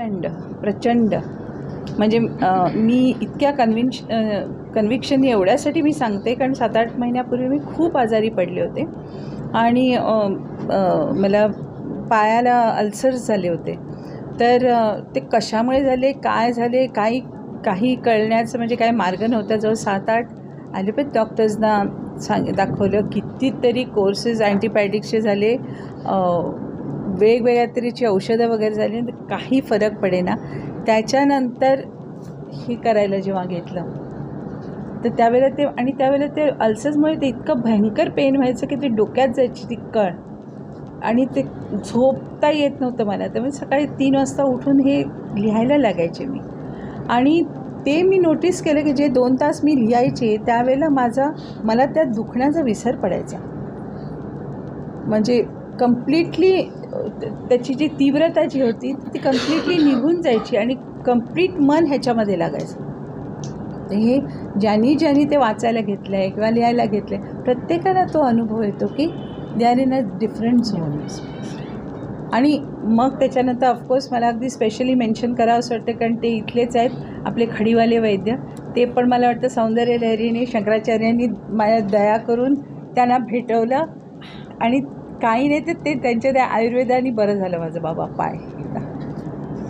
प्रचंड प्रचंड. म्हणजे मी इतक्या कन्व्हिन्श कन्व्हिक्शन एवढ्यासाठी मी सांगते कारण सात आठ महिन्यापूर्वी मी खूप आजारी पडले होते. आणि मला पायाला अल्सर्स झाले होते. तर ते कशामुळे झाले काय झाले काही काही कळण्याचं म्हणजे काय मार्ग नव्हता. जवळ सात आठ ॲलोपॅथ डॉक्टर्सना सांग दाखवलं कितीतरी कोर्सेस अँटीबायोटिक्सचे झाले. वेगवेगळ्या तऱ्हेची औषधं वगैरे झाली काही फरक पडेना. त्याच्यानंतर हे करायला जेव्हा घेतलं तर त्यावेळेला ते आणि त्यावेळेला ते अल्सर्समुळे ते इतकं भयंकर पेन व्हायचं की ते डोक्यात जायची ती कळ. आणि ते झोपता येत नव्हतं मला. त्यामुळे सकाळी तीन वाजता उठून हे लिहायला लागायचे मी. आणि ते मी नोटीस केलं की जे दोन तास मी लिहायचे त्यावेळेला माझा मला त्या दुखण्याचा विसर पडायचा. म्हणजे कम्प्लिटली त्याची जी तीव्रता जी होती ती कम्प्लिटली निघून जायची आणि कंप्लीट मन ह्याच्यामध्ये लागायचं. हे ज्यांनी ज्यांनी ते वाचायला घेतलं आहे किंवा लिहायला घेतलं आहे प्रत्येकाला तो अनुभव येतो की they are in a different zones आणि मग त्याच्यानंतर ऑफकोर्स मला अगदी स्पेशली मेन्शन करावं असं वाटतं कारण ते इथलेच आहेत आपले खडीवाले वैद्य. ते पण मला वाटतं सौंदर्य लहरीने शंकराचार्यांनी माझ्या दया करून त्यांना भेटवलं आणि काही नाही तर ते त्यांच्या त्या आयुर्वेदाने बरं झालं माझं बाबा पाय. एकदा